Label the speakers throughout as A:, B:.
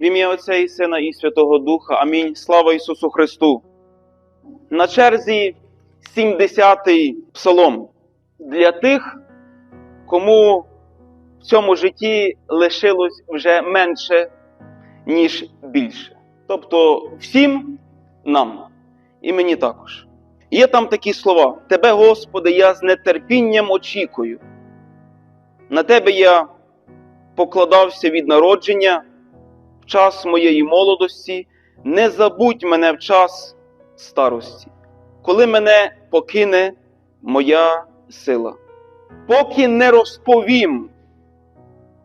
A: В ім'я Отця і Сина і Святого Духа. Амінь. Слава Ісусу Христу. На черзі 70-й псалом для тих, кому в цьому житті лишилось вже менше, ніж більше. Тобто всім нам, і мені також. Є там такі слова: Тебе, Господи, я з нетерпінням очікую. На Тебе я покладався від народження час моєї молодості, не забудь мене в час старості, коли мене покине моя сила. Поки не розповім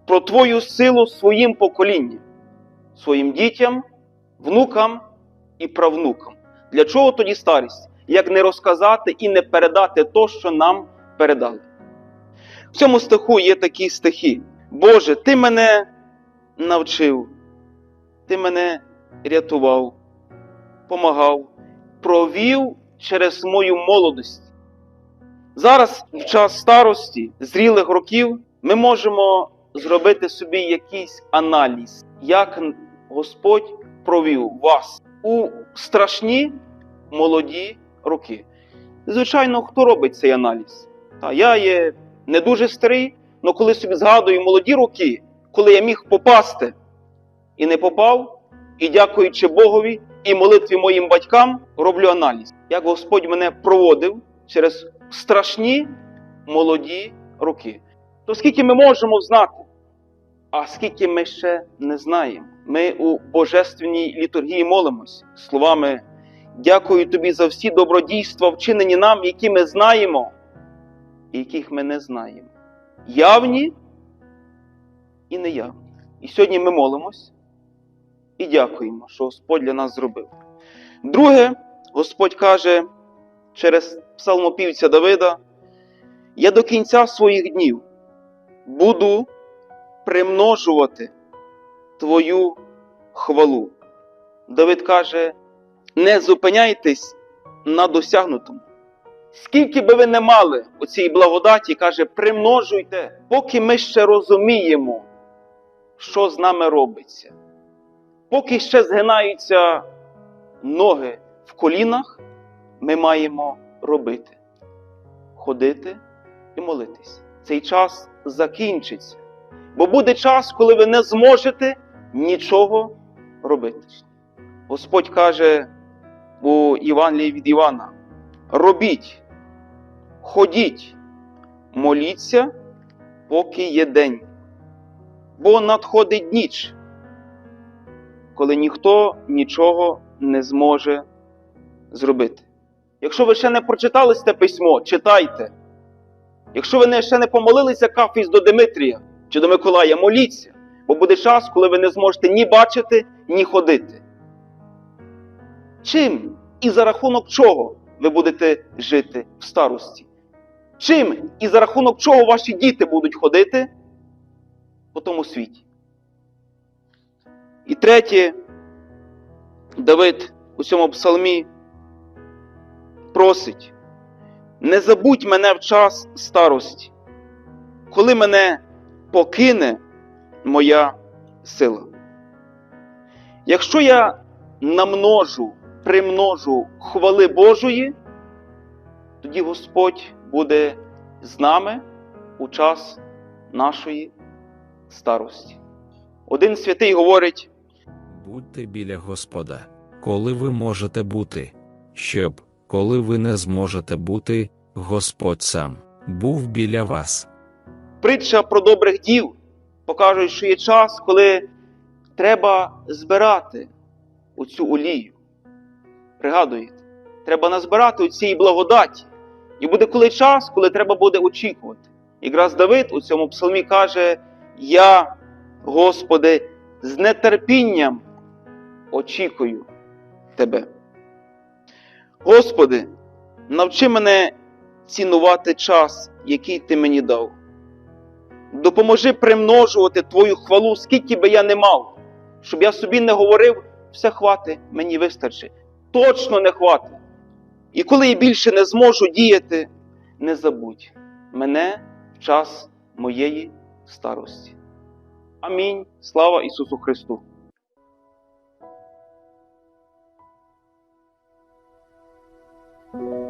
A: про Твою силу своїм поколінням, своїм дітям, внукам і правнукам. Для чого тоді старість? Як не розказати і не передати то, що нам передали. В цьому стиху є такі стихи. Боже, Ти мене навчив, Ти мене рятував, помагав, провів через мою молодость. Зараз, в час старості, зрілих років, ми можемо зробити собі якийсь аналіз, як Господь провів вас у страшні молоді роки. Звичайно, хто робить цей аналіз? Та я є не дуже старий, але коли собі згадую молоді роки, коли я міг попасти і не попав, і дякуючи Богові і молитві моїм батькам, роблю аналіз, як Господь мене проводив через страшні молоді роки. То скільки ми можемо знати, а скільки ми ще не знаємо. Ми у божественній літургії молимось словами Дякую тобі за всі добродійства, вчинені нам, які ми знаємо, і яких ми не знаємо. Явні і неявні. І сьогодні ми молимось і дякуємо, що Господь для нас зробив. Друге, Господь каже через псалмопівця Давида: Я до кінця своїх днів буду примножувати Твою хвалу. Давид каже, не зупиняйтесь на досягнутому. Скільки би ви не мали у цій благодаті, каже, примножуйте, поки ми ще розуміємо, що з нами робиться. Поки ще згинаються ноги в колінах, ми маємо робити, ходити і молитись. Цей час закінчиться. Бо буде час, коли ви не зможете нічого робити. Господь каже у Євангелії від Івана: робіть, ходіть, моліться, поки є день, бо надходить ніч, коли ніхто нічого не зможе зробити. Якщо ви ще не прочитали це письмо, читайте. Якщо ви ще не помолилися кафіс до Димитрія чи до Миколая, моліться, бо буде час, коли ви не зможете ні бачити, ні ходити. Чим і за рахунок чого ви будете жити в старості? Чим і за рахунок чого ваші діти будуть ходити по тому світі? І третє, Давид у цьому псалмі просить: не забудь мене в час старості, коли мене покине моя сила. Якщо я намножу, примножу хвали Божої, тоді Господь буде з нами у час нашої старості. Один святий говорить:
B: Будьте біля Господа, коли ви можете бути, щоб, коли ви не зможете бути, Господь сам був біля вас.
A: притча про добрих дів покаже, що є час, коли треба збирати оцю олію. Пригадуєте, треба назбирати цій благодаті. І буде коли час, коли треба буде очікувати. Якраз Давид у цьому псалмі каже: Я, Господи, з нетерпінням очікую Тебе. Господи, навчи мене цінувати час, який Ти мені дав. Допоможи примножувати Твою хвалу, скільки би я не мав, щоб я собі не говорив, все хватить, мені вистачить. Точно не хватить. І коли я більше не зможу діяти, не забудь мене в час моєї старості. Амінь. Слава Ісусу Христу! Господь.